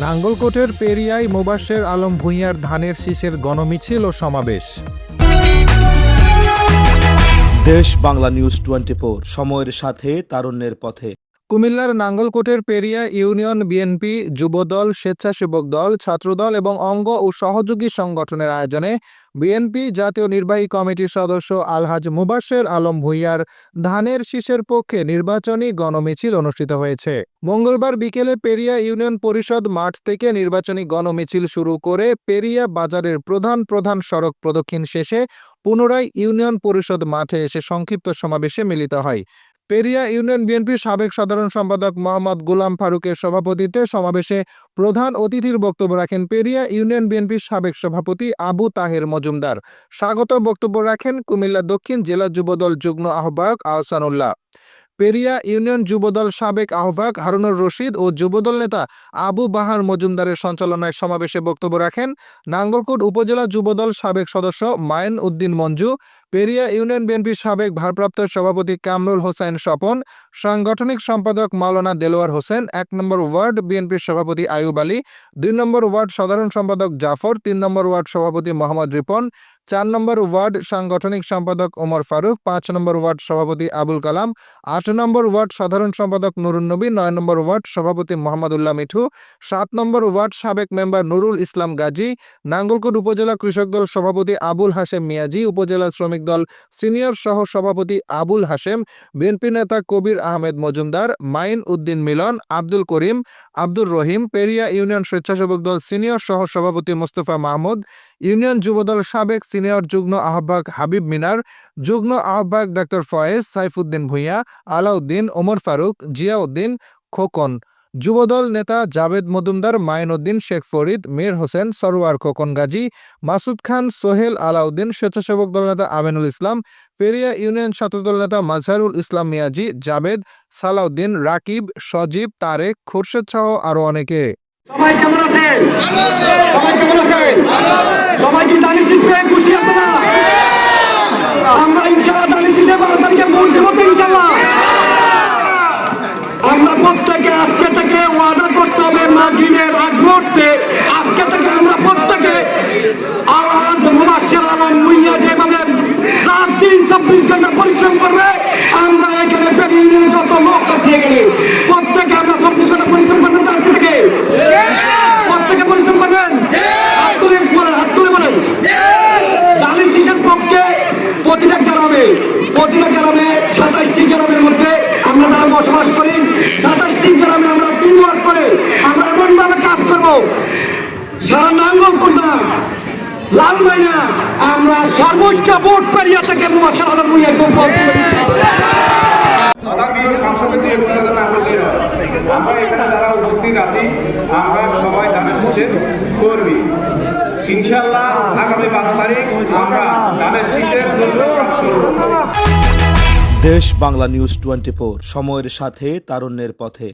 নাঙ্গলকোটের পেরিয়ায় মোবাসের আলম ভূঁইয়ার ধানের শীষের গণমিছিল ও সমাবেশ। দেশ বাংলা নিউজ টোয়েন্টি সময়ের সাথে, তারুণ্যের পথে। কুমিল্লার নাঙ্গলকোটের পেরিয়া ইউনিয়ন বিএনপি যুবদল, স্বেচ্ছাসেবক দল, ছাত্রদল এবং অঙ্গ ও সহযোগী সংগঠনের আয়োজনে বিএনপি জাতীয় নির্বাহী কমিটির সদস্য আলহাজ মুবাশ্বের আলম ভূঁইয়ার ধানের শীষের পক্ষে নির্বাচনী গণমিছিল অনুষ্ঠিত হয়েছে। মঙ্গলবার বিকেলে পেরিয়া ইউনিয়ন পরিষদ মাঠ থেকে নির্বাচনী গণমিছিল শুরু করে পেরিয়া বাজারের প্রধান প্রধান সড়ক প্রদক্ষিণ শেষে পুনরায় ইউনিয়ন পরিষদ মাঠে এসে সংক্ষিপ্ত সমাবেশে মিলিত হয়। পেরিয়া ইউনিয়ন বিএনপির সাবেক সাধারণ সম্পাদক মোহাম্মদ গোলাম ফারুকের সভাপতিত্বে সমাবেশে প্রধান অতিথির বক্তব্য রাখেন পেরিয়া ইউনিয়ন বিএনপির সাবেক সভাপতি আবু তাহের মজুমদার। স্বাগত বক্তব্য রাখেন কুমিল্লা দক্ষিণ জেলা যুবদল যুগ্ম আহ্বায়ক আহসানুল্লাহ। পেরিয়া ইউনিয়ন যুবদল সাবেক আহ্বায়ক হারুনুর রশিদ ও যুবদল নেতা আবু বাহার মজুমদারের সঞ্চালনায় সমাবেশে বক্তব্য রাখেন। নাঙ্গলকোট উপজেলা যুবদল সাবেক সদস্য মায়েন উদ্দিন মঞ্জু পেরিয়া ইউনিয়ন বিএনপির সাবেক ভারপ্রাপ্ত সভাপতি কামরুল হোসেন স্বপন, সাংগঠনিক সম্পাদক মাওলানা দেলোয়ার হোসেন, এক নম্বর ওয়ার্ড বিএনপির সভাপতি আয়ুব আলী, দুই নম্বর ওয়ার্ড সাধারণ সম্পাদক জাফর, তিন নম্বর ওয়ার্ড সভাপতি মোহাম্মদ রিপন, চার নম্বর ওয়ার্ড সাংগঠনিক সম্পাদক ওমর ফারুক, পাঁচ নম্বর ওয়ার্ড সভাপতি আবুল কালাম, আট নম্বর ওয়ার্ড সাধারণ সম্পাদক নুরুন নবী, নয় নম্বর ওয়ার্ড সভাপতি মোহাম্মদুল্লাহ মিঠু, সাত নম্বর ওয়ার্ড সাবেক মেম্বার নুরুল ইসলাম গাজী, নাঙ্গলকোট উপজেলা কৃষক দল সভাপতি আবুল হাশেম মিয়াজি, উপজেলা শ্রমিক দল সিনিয়র সহ সভাপতি আবুল হাশেম, বিএনপি নেতা কবির আহমেদ মজুমদার, মাইন উদ্দিন মিলন, আব্দুল করিম, আব্দুর রহিম, পেরিয়া ইউনিয়ন স্বেচ্ছাসেবক দল সিনিয়র সহ সভাপতি মোস্তফা মাহমুদ, ইউনিয়ন যুবদল সাবেক সিনিয়র যুগ্ম আহ্বায়ক হাবিব মিনার, যুগ্ম আহ্বায়ক ডাক্তার ফয়েজ সাইফুদ্দিন ভূঁইয়া, আলাউদ্দিন, ওমর ফারুক, জিয়াউদ্দিন খোকন। যুবদল নেতা জাবেদ মজুমদার মাইনুদ্দিন শেখ ফরিদ, মীর হোসেন, সরোয়ার খোকন গাজী, মাসুদ খান, সোহেল আলাউদ্দিন, স্বেচ্ছাসেবক দল নেতা আমিনুল ইসলাম, পেরিয়া ইউনিয়ন ছাত্রদল নেতা মাজহারুল ইসলাম মিয়াজি জাবেদ সালাউদ্দিন, রাকিব, সজীব, তারেক, খুরশেদ সহ আরও অনেকে। সবাই কেমন আছেন সবাই কেমন আছেন সবাই কি দানি শিখবে খুশি আপনারা আমরা ইনশাআল্লাহ দানি শিখে বারো তারিখে ভোট দেবো তো ইনশাআল্লাহ আমরা প্রত্যেকে আজকে থেকে ওয়াদা করতে হবে মাগরিবের আগ মুহূর্তে আজকে থেকে আমরা প্রত্যেকে আওয়াজ মুবাশশির আলম মুইয়া যেভাবে রাত দিন চব্বিশ ঘণ্টা পরিশ্রম করবে আমরা এখানে পেরিয়ে যত লোক আছে এখানে প্রত্যেকে আমরা চব্বিশ ঘণ্টা পরিশ্রম করবেন তো আজকে থেকে? প্রত্যেকে পরিশ্রম করবেন? হাত তুলে বলেন হাত তুলে বলেন ডালি শিশের পক্ষে প্রতিটা গ্রামে প্রতিটা গ্রামে সাতাশটি গ্রামের মধ্যে আমরা যারা বসবাস করি সাতাশটি গ্রামে আমরা টিম ওয়ার্ক করে আমরা এমন ভাবে কাজ করব। সারা নাঙ্গল কোনটা লাল মাইনা আমরা সর্বোচ্চ ভোট পেরিয়া থেকে মুইয়া আমরা এখানে যারা উপস্থিত আছি আমরা সবাই ধানের শীষের কর্মী। ইনশাল্লাহ আগামী বারো তারিখ আমরা ধানের শীষের জন্য কাজ করব। দেশ বাংলা নিউজ টোয়েন্টি সময়ের সাথে তারুণ্যের পথে।